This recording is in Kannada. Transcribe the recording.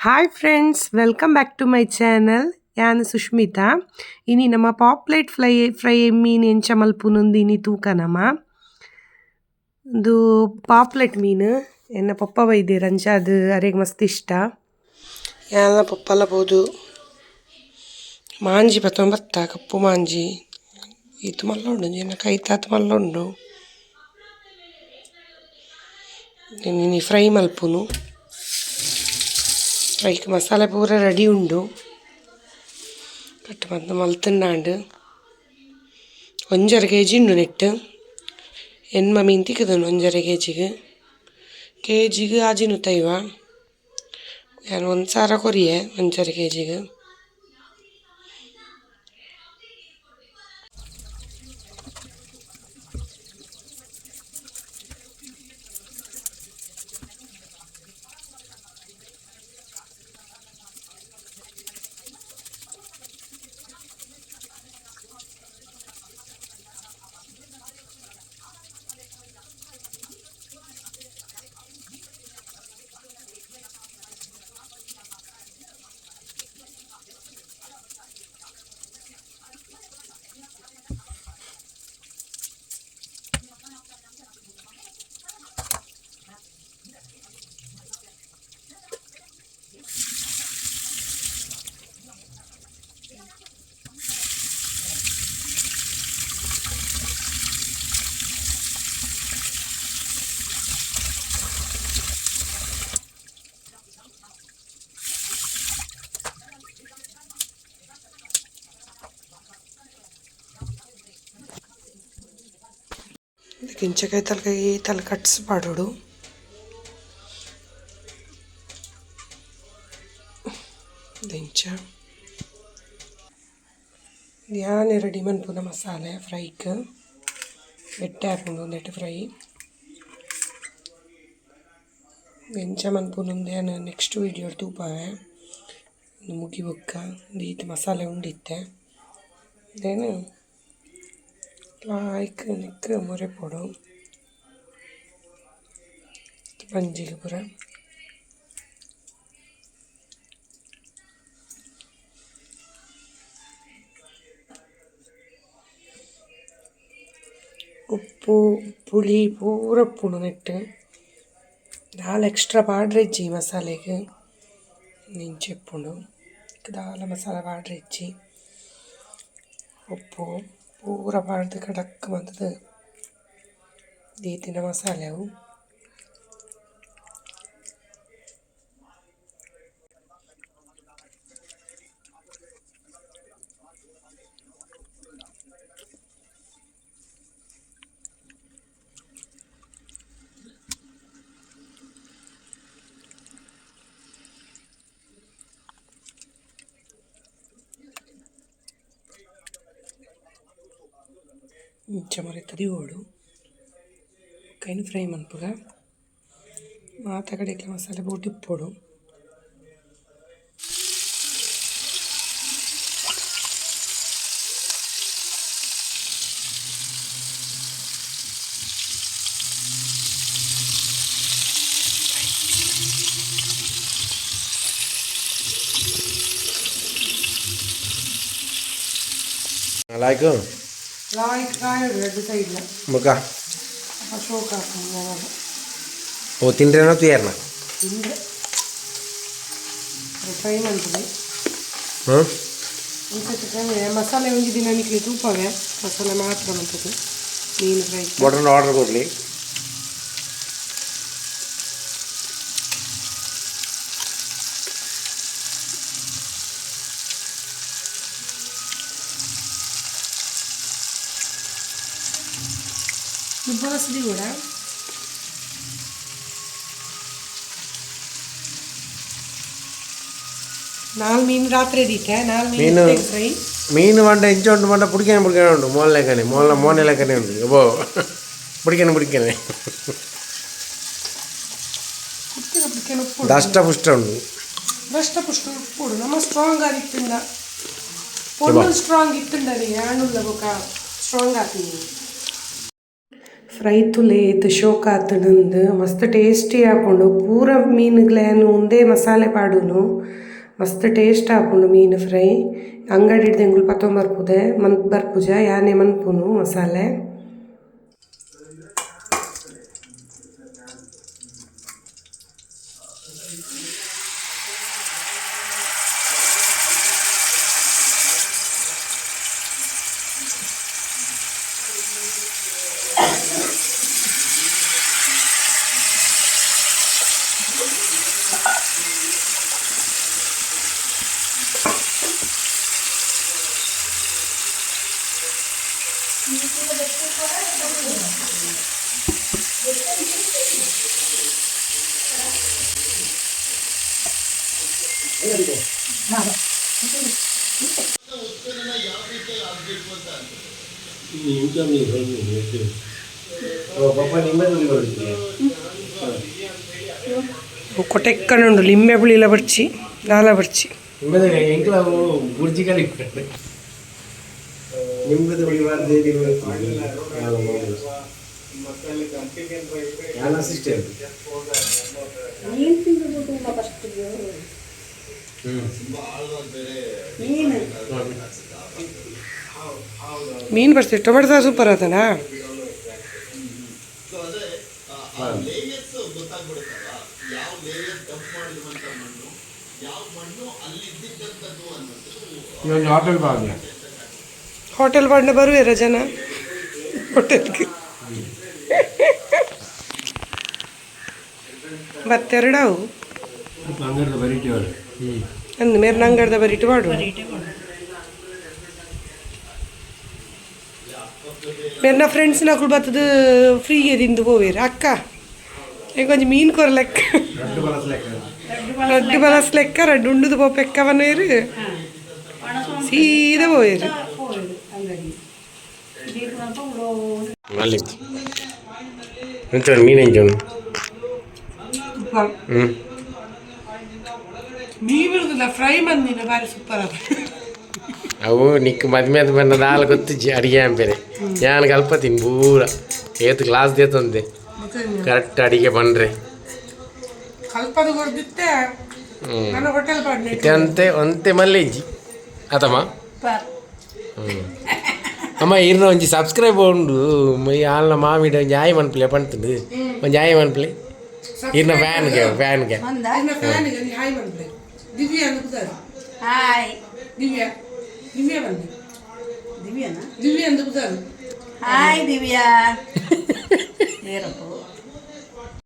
Hi friends welcome back to my channel ಯಾನ್ ಸುಷ್ಮಿತಾ ಇನಿ ನಮ್ಮ ಪಾಪ್ಲೇಟ್ ಫ್ರೈ ಫ್ರೈ ಮೀನು ಎಂಚ ಮಲ್ಪುನೊಂದು ಇನಿ ತೂಕ ನಮ ಇದು ಪಾಪ್ಲೆಟ್ ಮೀನು ಎನ್ನ ಪಪ್ಪ ಇದೆ ಅಂಚ ಅದು ಅರೆಗ್ ಮಸ್ತ್ ಇಷ್ಟ ಯಾನ ಪಪ್ಪಲ್ಲ ಬೋದು ಮಾಂಜಿ ಬತ್ತ ಕಪ್ಪು ಮಾಂಜಿ ಇದು ಮಲ್ಲ ಉಂಡು ಏನ ಕೈ ತಾತ ಮಲ್ಲ ಉಂಡು ಇನಿ ಫ್ರೈ ಮಲ್ಪುನು ಫ್ರೈಕ್ ಮಸಾಲೆ ಪೂರ ರೆಡಿ ಉಂಡು ಕಟ್ ಮಂತ್ ಮಲ್ತುಂಡಾಂಡ್ ಒಂಜರ ಕೆ ಜಿ ಉಂಡು ನೆಟ್ ಎನ್ಮ ಮೀನ್ ತಿಕ್ಕದನು ಒಂಜರ ಕೆ ಜಿಗೆ ಕೆ ಜಿಗೆ ಆಜಿನು ತೈವ ನಾನು ಒಂದು ಸಾವಿರ ಕೊರಿಯೆ ಒಂಜರ ಕೆ ಜಿಗೆ గింజకాయ తలకాయ తల కట్స్ పాడోడు ದಿಂಚ ಧ್ಯಾನ ರೆಡಿ ಮನ್ಪುನ ಮಸಾಲೆ ಫ್ರೈಕ್ ಬೆಟ್ಟೆ ಹಾಕೊಂಡು ನೆಟ್ ಫ್ರೈ ದಿಂಚ ಮನ್ಪುನೊಂದು ಏನು ನೆಕ್ಸ್ಟ್ ವೀಡಿಯೋ ತೂಪವೆ ಮುಗಿ ಬೊಕ್ಕ ದೀತ್ ಮಸಾಲೆ ಉಂಡಿತ್ತೆ ದೇನು நாய்க்கு நிற்க முறை போடும் பஞ்சிக்கு போகிறேன் உப்பு புளி பூரா புணுங்கிட்டு దాల్ ఎక్స్ట్రా పౌడర్ ఇచ్చి మసాలాకి నేను చెప్పుడు దాల్ మసాలా పౌడర్ ఇచ్చి ఉప్పు പൂറ വാഴ്ത്ത് കിടക്കും അത് ദീത്തിന്റെ മസാലയാവും. ಅವು ಇಂಚ ಮರೆ ತದಿಗೋಡು ಕೈನು ಫ್ರೈ ಮನ್ಪುಗ ಮಾತ ಕಡೆಗೆ ಮಸಾಲೆ ಬೋಟ್ ಇಪ್ಪೋಡು like ಲಾಯ್ಕ್ ಫ್ರೈ ಮನ್ಪುದೆ ಹ್ಞೂ? ಇಂಚ ಮಸಾಲೆ ಒಂಜಿ ದಿನ ನಿಕ್ಲಿ ತೂಪವೆ ಮಸಾಲೆ ಮಾತ್ರ ಮೀನು ಫ್ರೈ ಆರ್ಡರ್ ಕೊಡಲಿ. ದುಬ್ಬರಸದಿ ಕೂಡ ನಾಲ್ ಮೀನು ರಾತ್ರಿ ಎದೀತೆ ನಾಲ್ ಮೀನು ಮೀನು- ಫ್ರೈ ಮೀನು ಮಂಡ ಇಂಚ ಉಂಟು ಮಂಡ ಪುಡಿಕೇನೆ ಪುಡಿಕೇನೆ ಉಂಟು ಮೋಲ್ ಲೆಕ್ಕನೆ ಮೋಲ ಮೋನೆ ಲೆಕ್ಕನೆ ಉಂಟು ಅಬ್ಬೋ ಪುಡಿಕೇನೆ ಪುಡಿಕೇನೆ ಉಪ್ಪಿನ ಉಪ್ಪಿನ ಉಪ್ಪು ದಷ್ಟ ಪುಷ್ಟ ಉಂಟು ದಷ್ಟ ಪುಷ್ಟ ಉಪ್ಪು ನಮ್ಮ ಸ್ಟ್ರಾಂಗ್ ಆಗಿತ್ತಿಂದ పొన్నులు స్ట్రాంగ్ ఇట్టుండని యానుల్ల ఒక స్ట్రాంగ్ ఆతుంది ಫ್ರೈ ತುಲೇತ್ ಶೋಕ ಆತನಂದು ಮಸ್ತ್ ಟೇಸ್ಟಿ ಆಪುಂಡು ಪೂರ ಮೀನುಗ್ಲೇನು ಒಂದೇ ಮಸಾಲೆ ಪಾಡುನು. ಮಸ್ತ್ ಟೇಸ್ಟ್ ಆಪುಂಡು ಮೀನು ಫ್ರೈ. ಅಂಗಡಿ ಎಂಗುಲು ಪತ್ತೊಂದು ಮನ್ ಬರ್ಪುಜ, ಯಾನೆ ಮನ್ಪುನು ಮಸಾಲೆ. ನಿಮ್ಗೆ ಬಪ್ಪ ನಿಮ್ಮಲ್ಲಿ ನೋಡಿದ್ರಿ ನಿಮ್ಮದು ಬರುತ್ತೆ ಕೊಟೆಕ್ಕನುಂಡು ಲಿಂಬೆ ಪುಳಿಲ ಬರ್ಚಿ ದಾಲ ಬರ್ಚಿ. ಬರ್ತೀವಿ ಟೊಮೆಟೊ ಸೂಪರ್ ಕಲಿ ನಿಮ್ಮದು ಯಾವ ಲೇಯರ್ ಡಂಪ್ ಮೀನು ಮಣ್ಣು ಯಾವ ಮಣ್ಣು ಸೂಪರ್ ಅನ್ನೋದು ಇವಾಗ ಹೋಟೆಲ್ ಬಾಗಿಲ ಹೋಟೆಲ್ ಬಂಡ ಬರುವೇರ ಜನ ಹೋಟೆಲ್ಗೆ ಮತ್ತೆರಡವು? ಅಂಗಡಿದ ಬರೀಟಿ ಹ್ಞೂ ಅಂದ ಮೇರೆ ನಂಗಡ್ದ ಬರಿಟ್ಟು ಮಾಡು. ಮೇರ್ನ ಫ್ರೆಂಡ್ಸ್ ನಕುಲು ಬತ್ತದ ಫ್ರೀಗೆ ತಿಂದು ಹೋವೇರು ಅಕ್ಕ? ಈಗ ಕೊಂಚ ಮೀನು ಕೊರ ಲೆಕ್ಕ ದೊಡ್ಡ ಬಲಸ್ ಲೆಕ್ಕ ರಡ್ಡು ಬಲಸ್ ಲೆಕ್ಕ ರಡ್ಡು ಉಂಡುದು ಪೋಪೆಕ್ಕ ಬನ್ನೇರು ಸೀದಾ ಹೋಯರು ಅಲ್ಲಿ ಎಂಚೋನು ಮೀನು ಎಂಚೋನು ಹ್ಞೂ ಮೀನು ಇರುದಿಲ್ಲ ಫ್ರೈ ಮಂದಿನ ಬಾರಿ ಸೂಪರ್ ಅದ ಅವು ನಿಕ್ ಮದ್ಮೇದ ಬಂದ ನಾಲ್ ಗೊತ್ತು ಜಿ ಅಡಿಗೆ ಅಂಪೇರೆ ಯಾನ್ ಕಲ್ಪ ತಿನ್ ಪೂರ ಏತ್ ಕ್ಲಾಸ್ ದೇತಂದೆ ಕರೆಕ್ಟ್ ಅಡಿಗೆ ಬಂದ್ರೆ ಇಟ್ಟಂತೆ ಒಂತೆ ಮಲ್ಲೇಜಿ ಅದಮ್ಮ ಅಮ್ಮ ಇರ್ನ ಒಂಜಿ ಸಬ್ಸ್ಕ್ರೈಬ್ ಉಂಡು ಆಲ್ನ ಮಾವಿಡ ಒಂಜಿ ಆಯ್ ಮನ್ಪಿಲೆ ಪಂತುಂಡು ಒಂಜಿ ಆಯ್ ಮನ್ಪಿಲೆ ಇರ್ನ ಫ್ಯಾನ್ಗೆ ಫ್ಯಾನ್ಗೆ ದಿವ್ಯ ಹಾಯ್ ದಿವ್ಯ ದಿವ್ಯ ಬಂದೆ ದಿವ್ಯನಾ ದಿವ್ಯ ಅಂತ ಹಾಯ್ ದಿವ್ಯಾ